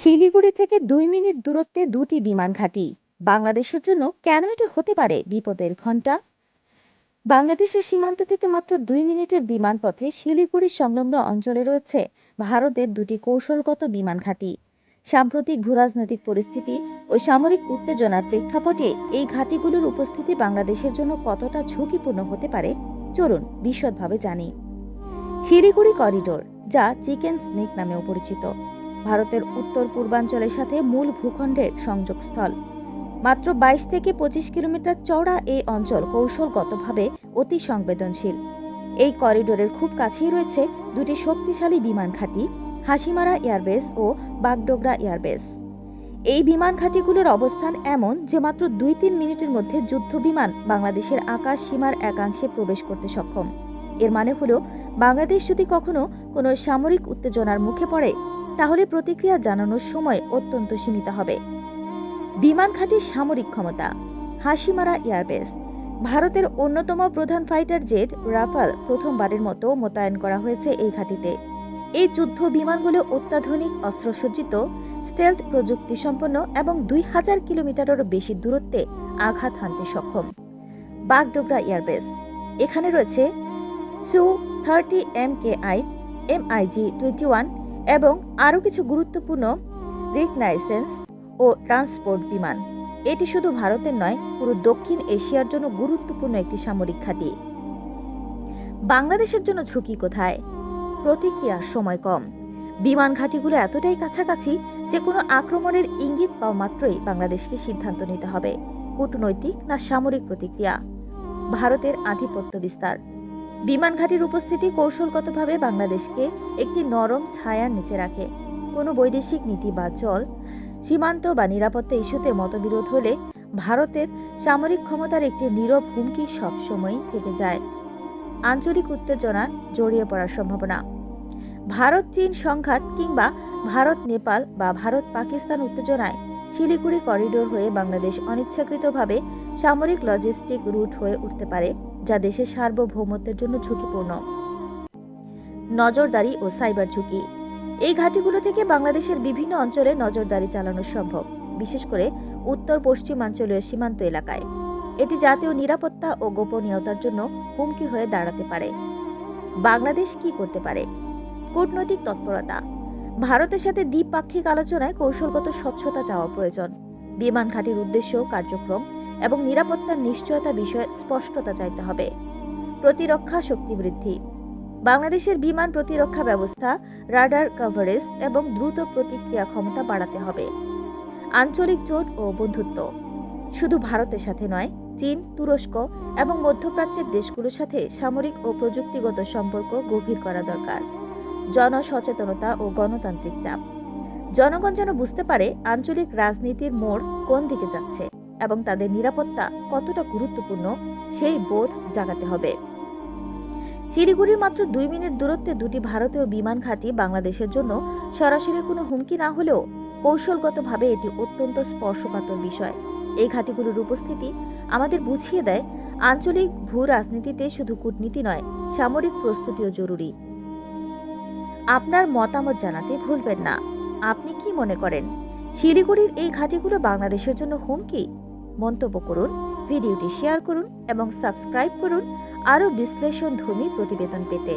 শিলিগুড়ি থেকে দুই মিনিট দূরত্বে দুটি বিমান ঘাঁটি। বাংলাদেশের জন্য কেন এটা হতে পারে? বিপদের ঘণ্টা। বাংলাদেশের সীমান্ত থেকে মাত্র দুই মিনিটের বিমান পথে শিলিগুড়ি সংলগ্ন অঞ্চলে রয়েছে ভারতের দুটি কৌশলগত বিমান ঘাঁটি। সাম্প্রতিক ভূরাজনৈতিক পরিস্থিতি ও সামরিক উত্তেজনার প্রেক্ষাপটে এই ঘাঁটিগুলোর উপস্থিতি বাংলাদেশের জন্য কতটা ঝুঁকিপূর্ণ হতে পারে, চলুন বিশদভাবে জানি। শিলিগুড়ি করিডোর, যা চিকেন স্নেক নামেও পরিচিত। ভারতের উত্তর পূর্বাঞ্চলের সাথে মূল ভূখণ্ডের সংযোগস্থল। মাত্র বাইশ থেকে পঁচিশ কিলোমিটার চওড়া এই অঞ্চল কৌশলগতভাবে অতি সংবেদনশীল। এই করিডোরের খুব কাছেই রয়েছে দুটি শক্তিশালী বিমান ঘাঁটি, হাসিমারা এয়ারবেস ও বাগডোগরা এয়ারবেস। এই বিমান ঘাঁটিগুলোর অবস্থান এমন যে মাত্র দুই তিন মিনিটের মধ্যে যুদ্ধ বিমান বাংলাদেশের আকাশ সীমার একাংশে প্রবেশ করতে সক্ষম। এর মানে হলো, বাংলাদেশ যদি কখনো কোনো সামরিক উত্তেজনার মুখে পড়ে তাহলে প্রতিক্রিয়া জানানোর সময় অত্যন্ত সীমিত হবে। বিমান ঘাঁটির সামরিক ক্ষমতা, হাসিমারা এয়ারবেস, ভারতের অন্যতম প্রধান ফাইটার জেট রাফাল প্রথমবারের মতো মোতায়েন করা হয়েছে এই ঘাঁটিতে। এই যুদ্ধ বিমানগুলো অত্যাধুনিক, অস্ত্রসজ্জিত, স্টেলথ প্রযুক্তি সম্পন্ন এবং দুই হাজার কিলোমিটারেরও বেশি দূরত্বে আঘাত হানতে সক্ষম। বাগডোগরা এয়ারবেস, এখানে রয়েছে Su thirty M K I MiG twenty one এবং আরও কিছু গুরুত্বপূর্ণ রিকনাইসেন্স ও ট্রান্সপোর্ট বিমান। এটি শুধু ভারতের নয়, পুরো দক্ষিণ এশিয়ার জন্য গুরুত্বপূর্ণ একটি সামরিক ঘাঁটি। বাংলাদেশের জন্য ঝুঁকি কোথায়? প্রতিক্রিয়ার সময় কম। বিমান ঘাঁটিগুলো এতটাই কাছাকাছি যে কোনো আক্রমণের ইঙ্গিত পাওয়া মাত্রই বাংলাদেশকে সিদ্ধান্ত নিতে হবে। কূটনৈতিক না সামরিক প্রতিক্রিয়া? ভারতের আধিপত্য বিস্তার। বিমান ঘাঁটির উপস্থিতি কৌশলগতভাবে বাংলাদেশকে একটি নরম ছায়ার নিচে রাখে। কোনো বৈদেশিক নীতি বা চল, সীমান্ত বা নিরাপত্তা ইস্যুতে মতবিরোধ হলে ভারতের সামরিক ক্ষমতার একটি নীরব হুমকি সবসময়ই থেকে যায়। আঞ্চলিক উত্তেজনা জড়িয়ে পড়ার সম্ভাবনা। ভারত, চীন সংঘাত কিংবা ভারত, নেপাল বা ভারত, পাকিস্তান উত্তেজনায় শিলিগুড়ি করিডোর হয়ে বাংলাদেশ অনিচ্ছাকৃতভাবে সামরিক লজিস্টিক রুট হয়ে উঠতে পারে। যা দেশের সার্বভৌমত্বের জন্য ঝুঁকিপূর্ণ। নজরদারি ও সাইবার ঝুঁকি। এই ঘাঁটিগুলো থেকে বাংলাদেশের বিভিন্ন অঞ্চলে নজরদারি চালানো সম্ভব, বিশেষ করে উত্তর পশ্চিমাঞ্চলীয় সীমান্ত এলাকায়। এটি জাতীয় নিরাপত্তা ও গোপনীয়তার জন্য হুমকি হয়ে দাঁড়াতে পারে। বাংলাদেশ কি করতে পারে? কূটনৈতিক তৎপরতা। ভারতের সাথে দ্বিপাক্ষিক আলোচনায় কৌশলগত স্বচ্ছতা চাওয়া প্রয়োজন। বিমান ঘাঁটির উদ্দেশ্য কার্যক্রম এবং নিরাপত্তার নিশ্চয়তা বিষয়ে স্পষ্টতা চাইতে হবে। প্রতিরক্ষা শক্তি বৃদ্ধি। বাংলাদেশের বিমান প্রতিরক্ষা ব্যবস্থা, রাডার কভারেজ এবং দ্রুত প্রতিক্রিয়া ক্ষমতা বাড়াতে হবে। আঞ্চলিক জোট ও বন্ধুত্ব। শুধু ভারতের সাথে নয়, চীন, তুরস্ক এবং মধ্যপ্রাচ্যের দেশগুলোর সাথে সামরিক ও প্রযুক্তিগত সম্পর্ক গভীর করা দরকার। জনসচেতনতা ও গণতান্ত্রিক চাপ। জনগণ যেন বুঝতে পারে আঞ্চলিক রাজনীতির মোড় কোন দিকে যাচ্ছে। এবং তাদের নিরাপত্তা কতটা গুরুত্বপূর্ণ, সেই বোধ জাগাতে হবে। শিলিগুড়ির মাত্র দুই মিনিট দূরত্বে দুটি ভারতীয় বিমান ঘাঁটি বাংলাদেশের জন্য সরাসরি কোনো হুমকি না হলেও কৌশলগতভাবে এটি অত্যন্ত স্পর্শকাতর বিষয়। এই ঘাঁটিগুলোর উপস্থিতি আমাদের বুঝিয়ে দেয়, আঞ্চলিক ভূ রাজনীতিতে শুধু কূটনীতি নয়, সামরিক প্রস্তুতিও জরুরি। আপনার মতামত জানাতে ভুলবেন না। আপনি কি মনে করেন, শিলিগুড়ির এই ঘাঁটিগুলো বাংলাদেশের জন্য হুমকি? মন্তব্য করুন ভিডিওটি শেয়ার করুন এবং সাবস্ক্রাইব করুন আরও বিশ্লেষণধর্মী প্রতিবেদন পেতে।